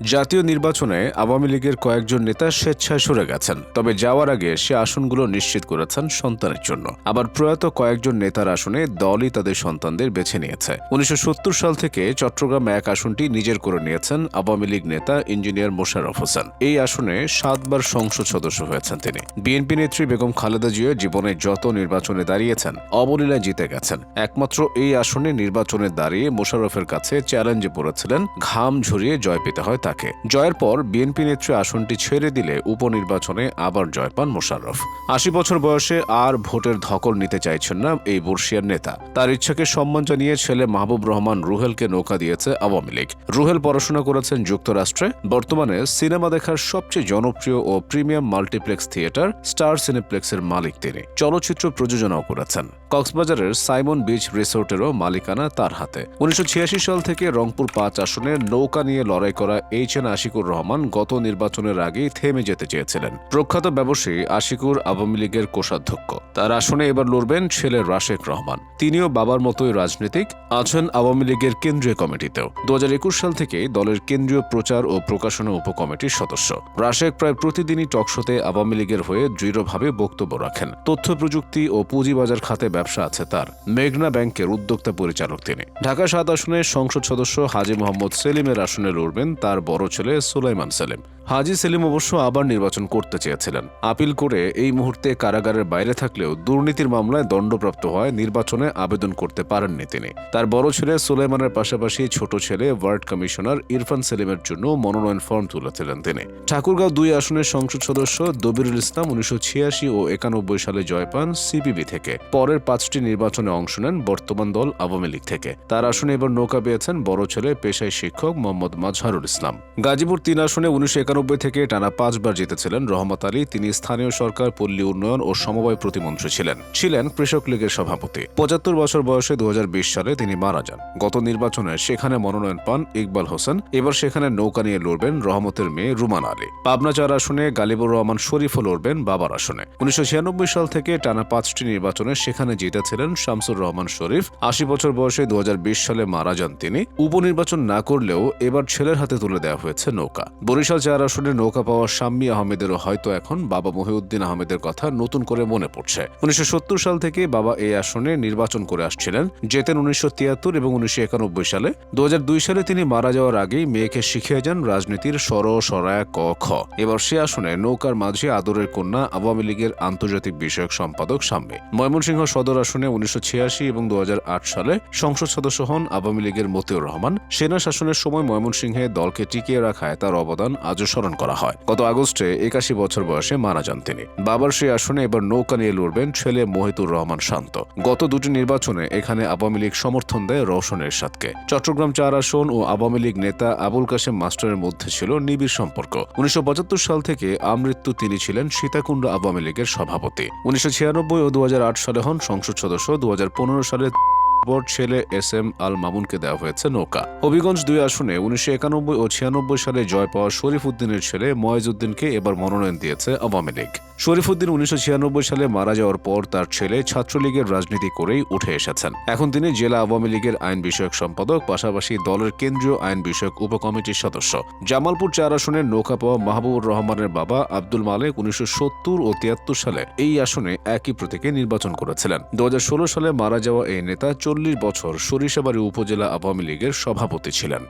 জাতীয় নির্বাচনে আওয়ামী লীগের কয়েকজন নেতা স্বেচ্ছায় সরে গেছেন, তবে যাওয়ার আগে সে আসনগুলো নিশ্চিত করেছেন সন্তানের জন্য। আবার প্রয়াত কয়েকজন নেতার আসনে দলই তাদের সন্তানদের বেছে নিয়েছে। উনিশশো সত্তর সাল থেকে চট্টগ্রাম এক আসনটি নিজের করে নিয়েছেন আওয়ামী লীগ নেতা ইঞ্জিনিয়ার মোশাররফ হোসেন। এই আসনে সাতবার সংসদ সদস্য হয়েছেন তিনি। বিএনপি নেত্রী বেগম খালেদা জিয়া জীবনে যত নির্বাচনে দাঁড়িয়েছেন, অবলীলায় জিতে গেছেন। একমাত্র এই আসনে নির্বাচনে দাঁড়িয়ে মোশাররফের কাছে চ্যালেঞ্জে পড়েছিলেন, ঘাম ঝরিয়ে জয় পেতে হয় তাকে। জয়ের পর বিএনপি নেত্রী আসনটি ছেড়ে দিলে উপনির্বাচনে আবার জয় পান মোশাররফ। আশি বছর বয়সে আর ভোটের ধকল নিতে চাইছেন না এই বর্ষিয়ার নেতা। তার ইচ্ছাকে সম্মান জানিয়ে ছেলে মাহবুব রহমান রুহেলকে নৌকা দিয়েছে আওয়ামী লীগ। রুহেল পড়াশোনা করেছেন যুক্তরাষ্ট্রে। বর্তমানে সিনেমা দেখার সবচেয়ে জনপ্রিয় ও প্রিমিয়াম মাল্টিপ্লেক্স থিয়েটার স্টার সিনেপ্লেক্সের মালিক তিনি। চলচ্চিত্র প্রযোজনাও করেছেন। কক্সবাজারের সাইমন বিচ রিসোর্টেরও মালিকানা তার হাতে। উনিশশো ছিয়াশি সাল থেকে রংপুর পাঁচ আসনে নৌকা নিয়ে লড়াই করা এইচ এন আশিকুর রহমান গত নির্বাচনের আগেই থেমে যেতে চেয়েছিলেন। প্রখ্যাত ব্যবসায়ী আশিকুর আওয়ামী লীগের কোষাধ্যক্ষ। তার আসনে এবার লড়বেন ছেলে রাশেক রহমান। তিনিও বাবার মতোই রাজনীতিক, আছেন আওয়ামী লীগের কেন্দ্রীয় কমিটিতেও। দু সাল থেকে দলের কেন্দ্রীয় প্রচার ও প্রকাশনা উপকমিটির সদস্য। রাশেক প্রায় প্রতিদিনই টকশোতে আওয়ামী লীগের হয়ে দৃঢ়ভাবে বক্তব্য রাখেন। তথ্য প্রযুক্তি ও পুঁজিবাজার খাতে ব্যবসা আছে তার। মেঘনা ব্যাংকের উদ্যোক্তা পরিচালক তিনি। ঢাকা সাত আসনের সংসদ সদস্য হাজি মোহাম্মদ সেলিমের আসনে লড়বেন তার বড় ছেলে সুলাইমান সেলিম। হাজি সেলিম অবশ্য আবার নির্বাচন করতে চেয়েছিলেন। আপিল করে এই মুহূর্তে কারাগারের বাইরে থাকলেও দুর্নীতির মামলায় দণ্ডপ্রাপ্ত হয় নির্বাচনে আবেদন করতে পারেননি তিনি। তার বড় ছেলে সুলাইমানের পাশাপাশি ছোট ছেলে ওয়ার্ড কমিশনার ইরফান সেলিমের জন্য মনোনয়ন ফর্ম তুলেছিলেন তিনি। ঠাকুরগাঁও দুই আসনের সংসদ সদস্য দবিরুল ইসলাম উনিশশো ছিয়াশি ও একানব্বই সালে জয় পান সিপিবি থেকে। পরের পাঁচটি নির্বাচনে অংশ নেন বর্তমান দল আওয়ামী লীগ থেকে। তার আসনে এবার নৌকা পেয়েছেন বড় ছেলে পেশায় শিক্ষক মোহাম্মদ মাজহারুল ইসলাম। গাজীপুর তিন আসনে উনিশশো একানব্বই থেকে টানা পাঁচবার জিতেছিলেন রহমত আলী। তিনি স্থানীয় সরকার, পল্লী উন্নয়ন ও সমবায় প্রতিমন্ত্রী ছিলেন। ছিলেন কৃষক লীগের সভাপতি। পঁচাত্তর বছর বয়সে দু সালে তিনি মারা যান। গত নির্বাচনে সেখানে মনোনয়ন পান ইকবাল হোসেন। এবার সেখানে নৌকা নিয়ে লড়বেন রহমতের মেয়ে রুমান আলী। পাবনা চার আসনে গালিবুর রহমান শরীফও লড়বেন বাবার আসনে। উনিশশো ছিয়ানব্বই সাল থেকে টানা পাঁচটি নির্বাচনে সেখানে জিতেছিলেন শামসুর রহমান শরীফ। আশি বছর বয়সে দু হাজার বিশ সালে মারা যান তিনি। উপনির্বাচন না করলেও এবার ছেলের হাতে তুলে দেওয়া হয়েছে নৌকা। বরিশাল চার আসনে নৌকা পাওয়া শাম্মী আহমেদেরও হয়তো এখন বাবা মহিউদ্দিন আহমেদের কথা নতুন করে মনে পড়ছে। উনিশশো সাল থেকে বাবা এই আসনে নির্বাচন করে আসছিলেন। জেতেন উনিশশো এবং উনিশশো সালে। দু সালে তিনি মারা যাওয়ার আগেই মেয়েকে শিখিয়ে যান রাজনীতির সর সরায়া, ক, খ। এবার সে আসনে নৌকার মাঝে আদরের কন্যা, আওয়ামী লীগের আন্তর্জাতিক বিষয়ক সম্পাদক সাম্মে ময়মনসিংহ সদর আসনে উনিশশো ছিয়াশি এবং দু হাজার আট সালে সংসদ সদস্য হন আওয়ামী লীগের মতিউর রহমান। সেনা শাসনের সময় ময়মনসিংহে দলকে টিকিয়ে রাখায় তার অবদান আজও স্মরণ করা হয়। গত আগস্টে একাশি বছর বয়সে মারা যান তিনি। বাবার সেই আসনে এবার নৌকা নিয়ে লড়বেন ছেলে মহিতুর রহমান শান্ত। গত দুটি নির্বাচনে এখানে আওয়ামী লীগ সমর্থন দেয় রওশন এরশাদকে। চট্টগ্রাম চার আসন ও আওয়ামী লীগ নেতা আবুল কাশেম মাস্টারের মধ্যে ছিল নিবিড় সম্পর্ক। উনিশশো পঁচাত্তর সাল থেকে আমৃত্যু তিনি ছিলেন সীতাকুণ্ড আওয়ামী লীগের সভাপতি। উনিশশো ছিয়ানব্বই ও দু হাজার আট সালে হন সংসদ সদস্য। দু হাজার পনেরো সালে পর ছেলে এস এম আল মামুনকে দেওয়া হয়েছে নৌকা। হবিগঞ্জ দুই আসনে উনিশশো একানব্বই ও ছিয়ানব্বই সালে জয় পাওয়া শরীফ উদ্দিনের ছেলে ময়েজউদ্দিনকে এবার মনোনয়ন দিয়েছে আওয়ামী লীগ। শরীফ উদ্দিন উনিশশো ছিয়ানব্বই সালে মারা যাওয়ার পর তার ছেলে ছাত্রলীগের রাজনীতি করেই উঠে এসেছেন। এখন তিনি জেলা আওয়ামী লীগের আইন বিষয়ক সম্পাদক, পাশাপাশি দলের কেন্দ্রীয় আইন বিষয়ক উপকমিটির সদস্য। জামালপুর চার আসনের নৌকা পাওয়া মাহবুবুর রহমানের বাবা আব্দুল মালেক উনিশশো ও তিয়াত্তর সালে এই আসনে একই প্রতীকে নির্বাচন করেছিলেন। দু হাজার ষোলো সালে মারা যাওয়া এই নেতা চল্লিশ বছর সরিষাবাড়ি উপজেলা আওয়ামী লীগের সভাপতি ছিলেন।